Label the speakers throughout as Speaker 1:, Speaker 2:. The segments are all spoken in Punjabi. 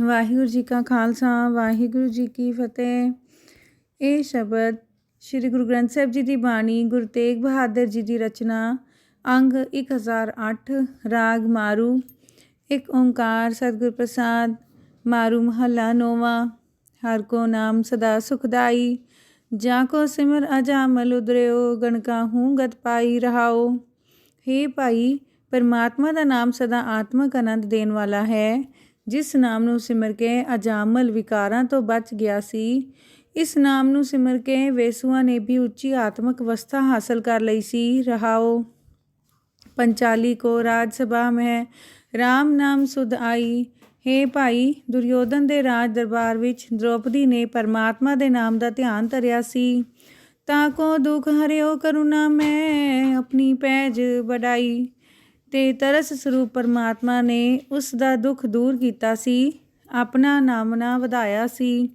Speaker 1: ਵਾਹਿਗੁਰੂ ਜੀ ਕਾ ਖਾਲਸਾ, ਵਾਹਿਗੁਰੂ ਜੀ ਕੀ ਫਤਿਹ। ਇਹ ਸ਼ਬਦ ਸ੍ਰੀ ਗੁਰੂ ਗ੍ਰੰਥ ਸਾਹਿਬ ਜੀ ਦੀ ਬਾਣੀ, ਗੁਰੂ ਤੇਗ ਬਹਾਦਰ ਜੀ ਦੀ ਰਚਨਾ, ਅੰਗ 1008 ਰਾਗ ਮਾਰੂ, ਇੱਕ ਓੰਕਾਰ, ਸਤਿਗੁਰ ਪ੍ਰਸਾਦ, ਮਾਰੂ ਮਹੱਲਾ ਨੋਵਾ, ਹਰ ਕੋ ਨਾਮ ਸਦਾ ਸੁਖਦਾਈ, ਜਾਂ ਕੋ ਸਿਮਰ ਅਜਾਮਲ ਉਦਰਿਓ ਗਣਕਾ ਹੂੰ ਗਤ ਪਾਈ ਰਹਾਓ। हे ਭਾਈ, ਪਰਮਾਤਮਾ ਦਾ ਨਾਮ ਸਦਾ ਆਤਮਕ ਆਨੰਦ ਦੇਣ ਵਾਲਾ ਹੈ। ਜਿਸ ਨਾਮ ਨੂੰ ਸਿਮਰ ਕੇ ਅਜਾਮਲ ਵਿਕਾਰਾਂ ਤੋਂ ਬਚ ਗਿਆ ਸੀ, ਇਸ ਨਾਮ ਨੂੰ ਸਿਮਰ ਕੇ ਵੇਸੂਆਂ ਨੇ ਵੀ ਉੱਚੀ ਆਤਮਕ ਅਵਸਥਾ ਹਾਸਲ ਕਰ ਲਈ ਸੀ। ਰਹਾਓ, ਪੰਚਾਲੀ ਕੋ ਰਾਜ ਸਭਾ ਮੈਂ RAM ਨਾਮ ਸੁਧ ਆਈ। ਹੇ ਭਾਈ, ਦੁਰਯੋਧਨ ਦੇ ਰਾਜ ਦਰਬਾਰ ਵਿੱਚ ਦ੍ਰੋਪਦੀ ਨੇ ਪਰਮਾਤਮਾ ਦੇ ਨਾਮ ਦਾ ਧਿਆਨ ਧਰਿਆ ਸੀ। ਤਾਂ ਕੋ ਦੁਖ ਹਰਿਓ ਕਰੁਣਾ ਮੈਂ, ਆਪਣੀ ਪੈਜ ਵਡਾਈ। ਤੇ ਤਰਸ ਸਰੂਪ ਪਰਮਾਤਮਾ ਨੇ ਉਸ ਦਾ ਦੁੱਖ ਦੂਰ ਕੀਤਾ ਸੀ, ਆਪਣਾ ਨਾਮਨਾ ਵਧਾਇਆ ਸੀ।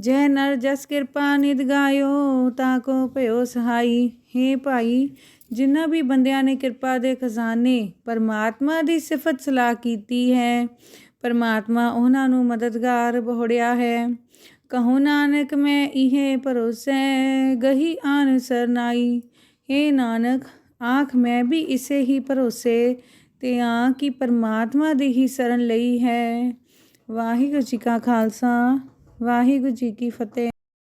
Speaker 1: ਜੈ ਨਰ ਜਸ ਕਿਰਪਾ ਨਿਦ ਗਾਇਓ, ਤਾਂ ਕੋ ਭਇਓ ਸਹਾਈ। ਹੇ ਭਾਈ ਜਿਨ੍ਹਾਂ ਵੀ ਬੰਦਿਆਂ ਨੇ ਕਿਰਪਾ ਦੇ ਖਜ਼ਾਨੇ ਪਰਮਾਤਮਾ ਦੀ ਸਿਫਤ ਸਲਾਹ ਕੀਤੀ ਹੈ, ਪਰਮਾਤਮਾ ਉਹਨਾਂ ਨੂੰ ਮਦਦਗਾਰ ਬਹੁੜਿਆ ਹੈ। ਕਹੋ ਨਾਨਕ, ਮੈਂ ਇਹ ਭਰੋਸੈ, ਗਹੀ ਆਨ ਸਰਨਾਈ ਹੇ ਨਾਨਕ ਆਖ ਮੈਂ ਵੀ ਇਸੇ ਹੀ ਭਰੋਸੇ ਤੇ ਆ ਕਿ ਪਰਮਾਤਮਾ ਦੀ ਹੀ ਸ਼ਰਨ ਲਈ ਹੈ। ਵਾਹਿਗੁਰੂ ਜੀ ਕਾ ਖਾਲਸਾ, ਵਾਹਿਗੁਰੂ ਜੀ ਕੀ ਫਤਿਹ।